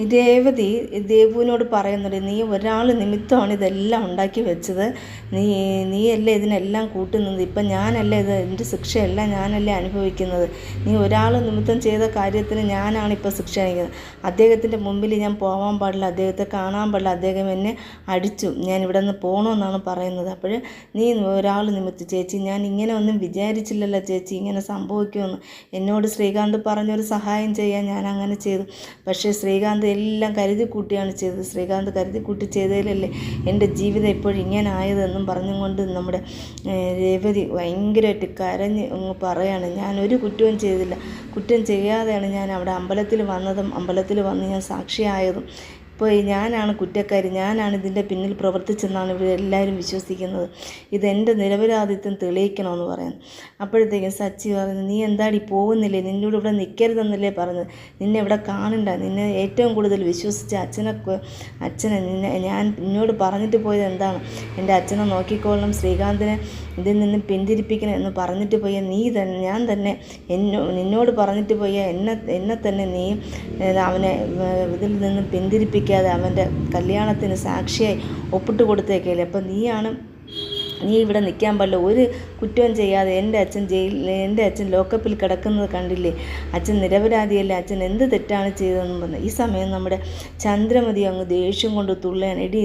ഈ രേവതി ദേവുവിനോട് പറയുന്നുണ്ട് നീ ഒരാൾ നിമിത്തമാണ് ഇതെല്ലാം ഉണ്ടാക്കി വെച്ചത്. നീ നീയല്ലേ ഇതിനെല്ലാം കൂട്ടുന്നത്? ഇപ്പം ഞാനല്ലേ ഇത് എന്റെ ശിക്ഷയെല്ലാം ഞാനല്ലേ അനുഭവിക്കുന്നത്. നീ ഒരാൾ നിമിത്തം ചെയ്ത കാര്യത്തിന് ഞാനാണ് ഇപ്പോൾ ശിക്ഷ അണിക്കുന്നത് അദ്ദേഹത്തിന്റെ മുമ്പിൽ ഞാൻ പോകാൻ പാടില്ല അദ്ദേഹത്തെ കാണാൻ പാടില്ല അദ്ദേഹം എന്നെ അടിച്ചു. ഞാൻ ഇവിടെ നിന്ന് പോകണമെന്നാണ് പറയുന്നത്. അപ്പോൾ നീ ഒരാൾ നിമിത്തം ചേച്ചി ഞാൻ ഇങ്ങനെ ഒന്നും വിചാരിച്ചില്ലല്ലോ ചേച്ചി ഇങ്ങനെ സംഭവിക്കുമെന്ന്. എന്നോട് ശ്രീകാന്ത് പറഞ്ഞൊരു സഹായം ചെയ്യാൻ ഞാൻ അങ്ങനെ ചെയ്തു. പക്ഷേ ശ്രീകാന്ത് എല്ലാം കരുതി കൂട്ടിയാണ് ചെയ്തത്. ശ്രീകാന്ത് കരുതി കൂട്ടി ചെയ്തതിലല്ലേ എന്റെ ജീവിതം ഇപ്പോഴും ഇങ്ങനെ ആയതെന്നും പറഞ്ഞുകൊണ്ട് നമ്മുടെ രേവതി ഭയങ്കരമായിട്ട് കരഞ്ഞ് പറയാണ് ഞാൻ ഒരു കുറ്റവും ചെയ്തില്ല. കുറ്റം ചെയ്യാതെയാണ് ഞാൻ അവിടെ അമ്പലത്തിൽ വന്നതും അമ്പലത്തിൽ വന്ന് ഞാൻ സാക്ഷിയായതും. ഇപ്പോൾ ഞാനാണ് കുറ്റക്കാരി. ഞാനാണ് ഇതിന്റെ പിന്നിൽ പ്രവർത്തിച്ചെന്നാണ് ഇവരെല്ലാവരും വിശ്വസിക്കുന്നത്. ഇതെന്റെ നിരപരാധിത്വം തെളിയിക്കണമെന്ന് പറയുന്നു. അപ്പോഴത്തേക്കും സച്ചി പറഞ്ഞു നീ എന്താടി പോകുന്നില്ലേ? നിന്നോട് ഇവിടെ നിൽക്കരുതെന്നല്ലേ പറഞ്ഞത് നിന്നെ ഇവിടെ കാണണ്ട. നിന്നെ ഏറ്റവും കൂടുതൽ വിശ്വസിച്ച അച്ഛനെ അച്ഛനെ നിന്നെ ഞാൻ നിന്നോട് പറഞ്ഞിട്ട് പോയത് എന്താണ്? എന്റെ അച്ഛനെ നോക്കിക്കോളണം ശ്രീകാന്തിനെ ഇതിൽ നിന്ന് പിന്തിരിപ്പിക്കണം എന്ന് പറഞ്ഞിട്ട് പോയ നീ തന്നെ ഞാൻ തന്നെ എന്നോ നിന്നോട് പറഞ്ഞിട്ട് പോയ എന്നെ എന്നെ തന്നെ നീ അവനെ ഇതിൽ നിന്ന് പിന്തിരിപ്പിക്കാതെ അവന്റെ കല്യാണത്തിന് സാക്ഷിയായി ഒപ്പിട്ട് കൊടുത്തേക്കല്ലേ. അപ്പം നീയാണ് നീ ഇവിടെ നിൽക്കാൻ പാടില്ല. ഒരു കുറ്റവും ചെയ്യാതെ എന്റെ അച്ഛൻ ജയിലിൽ എന്റെ അച്ഛൻ ലോക്കപ്പിൽ കിടക്കുന്നത് കണ്ടില്ലേ? അച്ഛൻ നിരപരാധിയല്ലേ? അച്ഛൻ എന്ത് തെറ്റാണ് ചെയ്തതെന്ന് പറഞ്ഞു. ഈ സമയം നമ്മുടെ ചന്ദ്രമതി അങ്ങ് ദേഷ്യം കൊണ്ട് തുള്ളയാണ്. എടി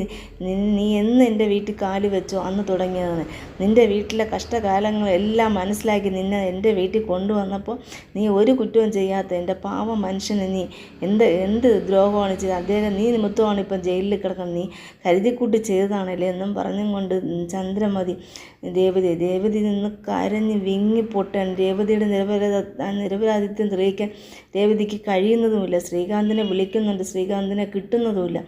നീ എന്ന് എന്റെ വീട്ടിൽ കാൽ വെച്ചോ? അന്ന് തുടങ്ങിയതാണ്. നിന്റെ വീട്ടിലെ കഷ്ടകാലങ്ങളെല്ലാം മനസ്സിലാക്കി നിന്നെ എന്റെ വീട്ടിൽ കൊണ്ടുവന്നപ്പോൾ നീ ഒരു കുറ്റവും ചെയ്യാത്ത എന്റെ പാവം മനുഷ്യന് നീ എന്ത് എന്ത് ദ്രോഹമാണ് ചെയ്തത്? അദ്ദേഹം നീ നിമിത്തമാണ് ഇപ്പം ജയിലിൽ കിടക്കുന്നത്. നീ കരുതിക്കൂട്ടി ചെയ്തതാണല്ലേ എന്നും പറഞ്ഞും കൊണ്ട് ചന്ദ്രമതി ദേവതി രേവതി നിന്ന് കരഞ്ഞ് വിങ്ങിപ്പൊട്ടാൻ രേവതിയുടെ നിരപരാധ നിരപരാധിത്വം തെളിയിക്കാൻ രേവതിക്ക് കഴിയുന്നതുമില്ല. ശ്രീകാന്തിനെ വിളിക്കുന്നുണ്ട്. ശ്രീകാന്തിനെ കിട്ടുന്നതുമില്ല.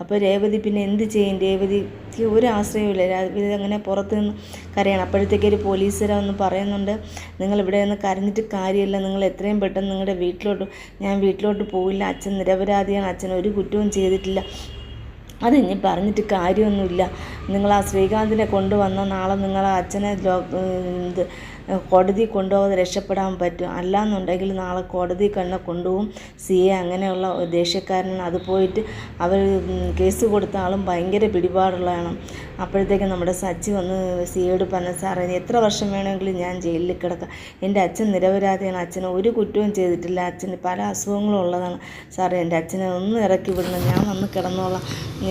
അപ്പോൾ രേവതി പിന്നെ എന്ത് ചെയ്യും? രേവതിക്ക് ഒരു ആശ്രയമില്ല രേവതി അങ്ങനെ പുറത്ത് നിന്ന് കരയണം. അപ്പോഴത്തേക്ക് ഒരു പോലീസുകാരൻ ഒന്ന് പറയുന്നുണ്ട് നിങ്ങൾ ഇവിടെ നിന്ന് കരഞ്ഞിട്ട് കാര്യമില്ല. നിങ്ങൾ എത്രയും പെട്ടെന്ന് നിങ്ങളുടെ വീട്ടിലോട്ട് ഞാൻ വീട്ടിലോട്ട് പോവില്ല. അച്ഛൻ നിരപരാധിയാണ്. അച്ഛൻ ഒരു കുറ്റവും ചെയ്തിട്ടില്ല. അത് ഇനി പറഞ്ഞിട്ട് കാര്യമൊന്നുമില്ല. നിങ്ങൾ ആ ശ്രീകാന്തിനെ കൊണ്ടുവന്ന നാളെ നിങ്ങൾ അച്ഛനെ ഇത് കോടതി കൊണ്ടുപോകാതെ രക്ഷപ്പെടാൻ പറ്റും. അല്ലാന്നുണ്ടെങ്കിൽ നാളെ കോടതി കണ്ണ കൊണ്ടുപോകും. സി എ അങ്ങനെയുള്ള ദേഷ്യക്കാരനാണ് അത് പോയിട്ട് അവർ കേസ് കൊടുത്ത ആളും ഭയങ്കര പിടിപാടുള്ളതാണ്. അപ്പോഴത്തേക്കും നമ്മുടെ സച്ചി വന്ന് സി പറഞ്ഞ സാറേ എത്ര വർഷം വേണമെങ്കിലും ഞാൻ ജയിലിൽ കിടക്കാം. എന്റെ അച്ഛൻ നിരപരാധിയാണ്. അച്ഛന് ഒരു കുറ്റവും ചെയ്തിട്ടില്ല. അച്ഛന് പല അസുഖങ്ങളും ഉള്ളതാണ്. സാറേ എന്റെ അച്ഛനെ ഒന്ന് ഇറക്കി വിടണം. ഞാൻ വന്ന് കിടന്നോളാം.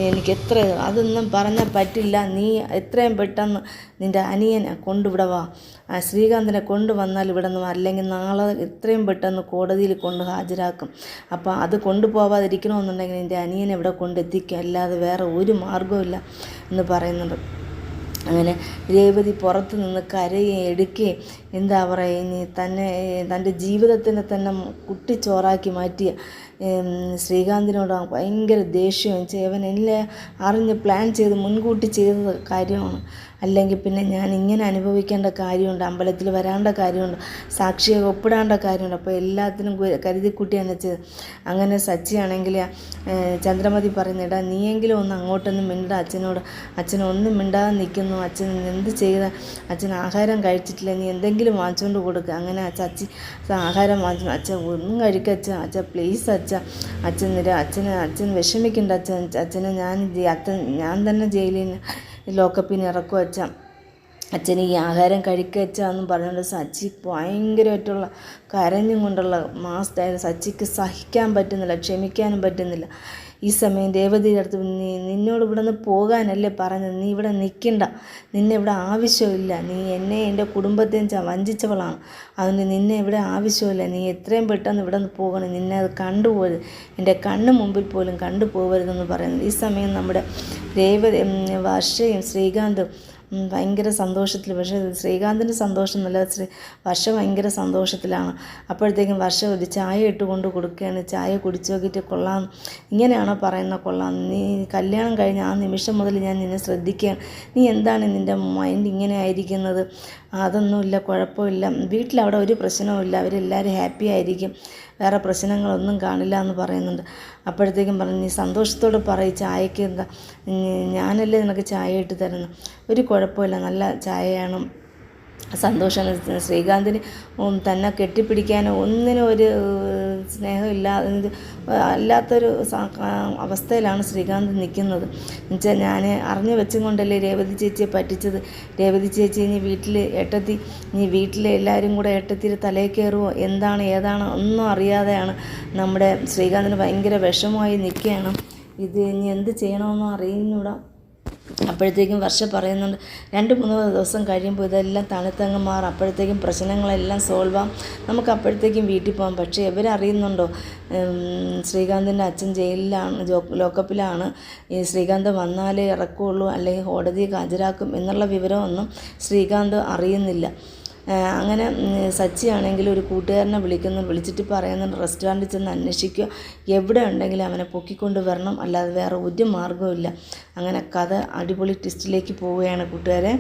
എനിക്ക് എത്ര അതൊന്നും പറഞ്ഞാൽ പറ്റില്ല. നീ എത്രയും പെട്ടെന്ന് നിന്റെ അനിയനെ കൊണ്ടുവിടെ വാ. ശ്രീകാന്തിനെ കൊണ്ടുവന്നാൽ ഇവിടെ നിന്ന് അല്ലെങ്കിൽ നാളെ എത്രയും പെട്ടെന്ന് കോടതിയിൽ കൊണ്ട് ഹാജരാക്കും. അപ്പോൾ അത് കൊണ്ടുപോവാതിരിക്കണമെന്നുണ്ടെങ്കിൽ എന്റെ അനിയനെ ഇവിടെ കൊണ്ടെത്തിക്കുക. അല്ലാതെ വേറെ ഒരു മാർഗവുമില്ല. എന്ന് പറയുന്നുണ്ട് അങ്ങനെ രേവതി പുറത്ത് നിന്ന് കരയുകയും എടുക്കുകയും എന്താ പറയുക തന്നെ തന്റെ ജീവിതത്തിനെ തന്നെ കുട്ടിച്ചോറാക്കി മാറ്റിയ ശ്രീകാന്തിനോട് ഭയങ്കര ദേഷ്യവും ചേവൻ എല്ലാം അറിഞ്ഞ് പ്ലാൻ ചെയ്ത് മുൻകൂട്ടി ചെയ്ത കാര്യമാണ്. അല്ലെങ്കിൽ പിന്നെ ഞാൻ ഇങ്ങനെ അനുഭവിക്കേണ്ട കാര്യമുണ്ട് അമ്പലത്തിൽ വരാണ്ട കാര്യമുണ്ട് സാക്ഷിയെ ഒപ്പിടാണ്ട കാര്യമുണ്ട്. അപ്പോൾ എല്ലാത്തിനും കരുതിക്കുട്ടിയാണ് ചെയ്തത്. അങ്ങനെ സച്ചിയാണെങ്കിൽ ചന്ദ്രമതി പറഞ്ഞിടാ നീയെങ്കിലും ഒന്ന് അങ്ങോട്ടൊന്നും മിണ്ട അച്ഛനോട്. അച്ഛൻ ഒന്നും മിണ്ടാതെ നിൽക്കുന്നു. അച്ഛൻ എന്ത് ചെയ്ത അച്ഛൻ ആഹാരം കഴിച്ചിട്ടില്ല. നീ എന്തെങ്കിലും വാങ്ങിച്ചുകൊണ്ട് കൊടുക്കുക അങ്ങനെ അച്ഛ അച്ഛി ആഹാരം വാങ്ങിച്ചു. അച്ഛൻ ഒന്നും കഴിക്കുക അച്ഛൻ അച്ഛൻ പ്ലീസ് അച്ഛ. അച്ഛൻ നിര അച്ഛനെ അച്ഛൻ വിഷമിക്കണ്ട അച്ഛൻ. അച്ഛനെ ഞാൻ അച്ഛൻ ഞാൻ തന്നെ ജയിലിൽ ലോക്കപ്പിൽ നിന്ന് ഇറക്കും അച്ഛൻ. അച്ഛൻ ഈ ആഹാരം കഴിക്കുക എന്നും പറഞ്ഞുകൊണ്ട് സച്ചി ഭയങ്കരമായിട്ടുള്ള കരഞ്ഞും കൊണ്ടുള്ള മാസത്തായത് സച്ചിക്ക് സഹിക്കാൻ പറ്റുന്നില്ല ക്ഷമിക്കാനും പറ്റുന്നില്ല. ഈ സമയം രേവതിയുടെ അടുത്ത് നീ നിന്നോട് ഇവിടെ നിന്ന് പോകാനല്ലേ പറഞ്ഞത്? നീ ഇവിടെ നിൽക്കണ്ട. നിന്നെ ഇവിടെ ആവശ്യമില്ല. നീ എന്നെ എന്റെ കുടുംബത്തെയും വഞ്ചിച്ചവളാണ്. അതിന് നിന്നെ ഇവിടെ ആവശ്യമില്ല. നീ എത്രയും പെട്ടെന്ന് ഇവിടെ നിന്ന് പോകണം. നിന്നെ അത് കണ്ടുപോകരുത് എന്റെ കണ്ണ് മുമ്പിൽ പോലും കണ്ടുപോകരുതെന്ന് പറയുന്നത് ഈ സമയം നമ്മുടെ ഉം, വർഷയും ശ്രീകാന്തും ഭയങ്കര സന്തോഷത്തിൽ പക്ഷേ ശ്രീകാന്തിന്റെ സന്തോഷം നല്ല ശ്രീ വർഷ ഭയങ്കര സന്തോഷത്തിലാണ്. അപ്പോഴത്തേക്കും വർഷ ഒരു ചായ ഇട്ട് കൊണ്ട് കൊടുക്കുകയാണ്. ചായ കുടിച്ചു നോക്കിയിട്ട് കൊള്ളാം. ഇങ്ങനെയാണോ പറയുന്ന കൊള്ളാം. നീ കല്യാണം കഴിഞ്ഞ ആ നിമിഷം മുതൽ ഞാൻ നിന്നെ ശ്രദ്ധിക്കുകയാണ്. നീ എന്താണ് നിന്റെ മൈൻഡ് ഇങ്ങനെ ആയിരിക്കുന്നത്? അതൊന്നുമില്ല കുഴപ്പമില്ല. വീട്ടിലവിടെ ഒരു പ്രശ്നവുമില്ല. അവരെല്ലാവരും ഹാപ്പി ആയിരിക്കും. വേറെ പ്രശ്നങ്ങളൊന്നും കാണില്ല എന്ന് പറയുന്നുണ്ട്. അപ്പോഴത്തേക്കും പറഞ്ഞു നീ സന്തോഷത്തോട് പറയും ചായക്ക് എന്താ? ഞാനല്ലേ നിനക്ക് ചായ ഇട്ട് തരുന്നു? ഒരു കുഴപ്പമില്ല. നല്ല ചായയാണ്. സന്തോഷമാണ്. ശ്രീകാന്തിന് തന്നെ കെട്ടിപ്പിടിക്കാനോ ഒന്നിനും ഒരു സ്നേഹമില്ല ഇത് അല്ലാത്തൊരു അവസ്ഥയിലാണ് ശ്രീകാന്ത് നിൽക്കുന്നത് എന്നുവെച്ചാൽ ഞാൻ അറിഞ്ഞു വെച്ചും കൊണ്ടല്ലേ രേവതി ചേച്ചിയെ പറ്റിച്ചത്. രേവതി ചേച്ചി ഇനി വീട്ടിൽ ഏട്ടത്തി ഇനി വീട്ടിലെ എല്ലാവരും കൂടെ ഏട്ടത്തിയുടെ തലയിൽ കയറുമോ എന്താണ് ഏതാണ്? ഒന്നും അറിയാതെയാണ് നമ്മുടെ ശ്രീകാന്തിന് ഭയങ്കര വിഷമമായി നിൽക്കുകയാണ്. ഇത് ഇനി എന്ത് ചെയ്യണമെന്നും അറിയുന്നൂടാ. അപ്പോഴത്തേക്കും വർഷ പറയുന്നുണ്ട് രണ്ട് മൂന്ന് ദിവസം കഴിയുമ്പോൾ ഇതെല്ലാം തണുത്തങ്ങ് മാറും. അപ്പോഴത്തേക്കും പ്രശ്നങ്ങളെല്ലാം സോൾവ് ആവും. നമുക്ക് അപ്പോഴത്തേക്കും വീട്ടിൽ പോകാം പക്ഷേ ഇവരറിയുന്നുണ്ടോ ശ്രീകാന്തിന്റെ അച്ഛൻ ജയിലിലാണ് ലോക്കപ്പിലാണ്. ഈ ശ്രീകാന്ത് വന്നാലേ ഇറക്കുള്ളൂ അല്ലെങ്കിൽ കോടതിയിൽ ഹാജരാക്കും എന്നുള്ള വിവരമൊന്നും ശ്രീകാന്ത് അറിയുന്നില്ല. അങ്ങനെ സച്ചിയാണെങ്കിൽ ഒരു കൂട്ടുകാരനെ വിളിക്കുന്നു വിളിച്ചിട്ട് പറയുന്നുണ്ട് റെസ്റ്റോറന്റിൽ ചെന്ന് അന്വേഷിക്കുക. എവിടെ ഉണ്ടെങ്കിലും അവനെ പൊക്കിക്കൊണ്ട് വരണം അല്ലാതെ വേറെ ഒരു മാർഗവും ഇല്ല അങ്ങനെ കഥ അടിപൊളി ട്വിസ്റ്റിലേക്ക് പോവുകയാണ് കൂട്ടുകാരെ.